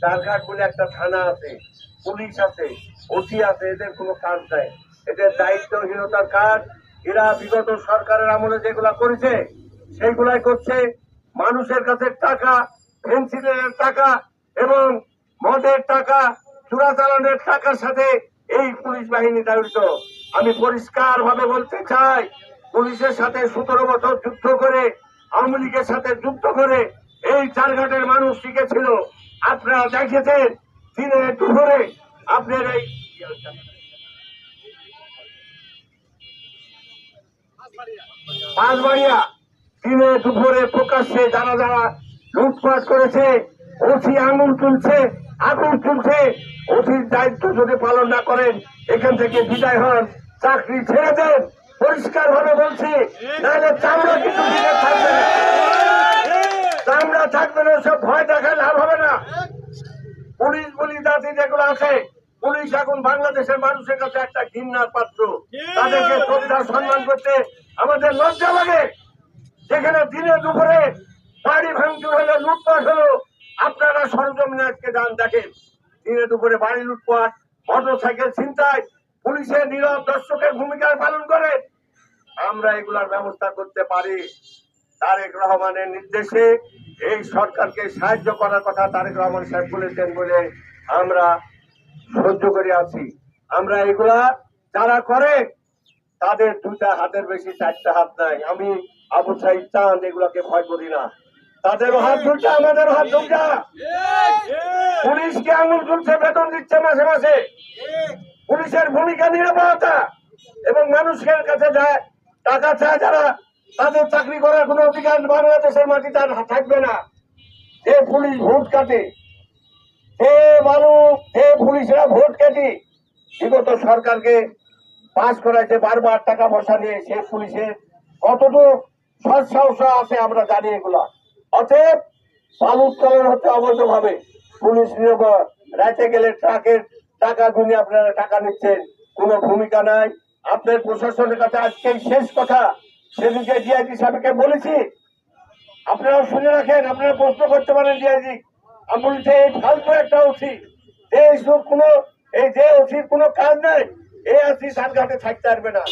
চারঘাট বলে একটা থানা আছে, পুলিশ আছে, ওসি আছে, এদের কোনো কাজ নাই। এদের দায়িত্বহীনতার কাজ, এরা বিগত সরকারের আমলে যেগুলা করেছে, সেইগুলাই করছে। মানুষের কাছে টাকা পেন্সিলের টাকা এবং মদের টাকা চোরাচালানের টাকার সাথে এই পুলিশ বাহিনী জড়িত। আমি পরিষ্কার ভাবে বলতে চাই, পুলিশের সাথে সতেরো বছর যুদ্ধ করে, আওয়ামী লীগের সাথে যুদ্ধ করে এই চারঘাটের মানুষ শিখেছিল। আপনারা দেখেছেন, দিনে দুপুরে আপনার এই পাঁচবাড়িয়া দিনে দুপুরে প্রকাশ্যে যারা যারা লুটপাট করেছে ওসি আঙুল তুলছে আগুন তুলছে। ওসির দায়িত্ব যদি পালন না করেন, এখান থেকে বিদায় হন। চাকরি ছেড়ে দেন। পরিষ্কার ভাবে বলছি, নাহলে চামড়া কিছু দিকে থাকবে না চামড়া থাকবে না সব ভয় দেখায় লাভ হবে না পুলিশ বলি জাতি যেগুলো আছে। পুলিশ এখন বাংলাদেশের মানুষের কাছে একটা ঘৃণার পাত্র। তাদেরকে শ্রদ্ধা, সম্মান করতে আমাদের লজ্জা লাগে। যেখানে দিনে দুপুরে বাড়ি ভাঙচুর হলো, লুটপাট হলো, আপনারা সরজমিনে আজকে যান, দেখেন। দিনে দুপুরে বাড়ি লুটপাট মোটর সাইকেল ছিনতাই পুলিশের নীরব দর্শকের ভূমিকা পালন করে। আমরা এগুলার ব্যবস্থা করতে পারি। তারেক রহমানের নির্দেশে এই সরকারকে সাহায্য করার কথা তারেক রহমান সাহেব বলেছেন বলে আমরা সহ্য করে আছি। আমরা এগুলা যারা করে, তাদের দুইটা হাতের বেশি, চারটা হাত নাই। আমি আবু সাইদ চাঁদ এগুলাকে ভয় করি না। তাদেরও হাত দুলটা আমাদের হাত দুলটা পুলিশকে আঙুল তুলছে, বেতন দিচ্ছে মাসে মাসে। পুলিশের ভূমিকা নিরাপত্তা। এবং মানুষের কাছে যায়, টাকা চায় যারা, তাদের চাকরি করার কোনো অধিকার বাংলাদেশের মাটিতে থাকবে না। যে পুলিশ ভোট কাটে যে মানুষ যে পুলিশরা, ভোট কাটি বিগত সরকারকে পাস করাইছে বারবার টাকা পয়সা নিয়ে সে পুলিশের কতটুকু সৎসাহস আছে আমরা জানি এগুলা। অতএব বালু উত্তোলন হচ্ছে অবৈধভাবে পুলিশ নিয়োগ রাতে গেলে ট্রাকের টাকা গুনে আপনারা টাকা নিচ্ছেন, কোনো ভূমিকা নাই। আপনার প্রশাসনের কাছে আজকে শেষ কথা। সেদিনকে ডিআইজি সাহেবকে বলেছি আপনারা শুনে রাখেন, আপনারা প্রশ্ন করতে পারেন ডিআইজি আমি বলছি এই ফালতু একটা ওসি এই কোনো, এই যে ওসির কোনো কাজ নাই, এই আসি সার ঘাটে থাকতে পারবে না।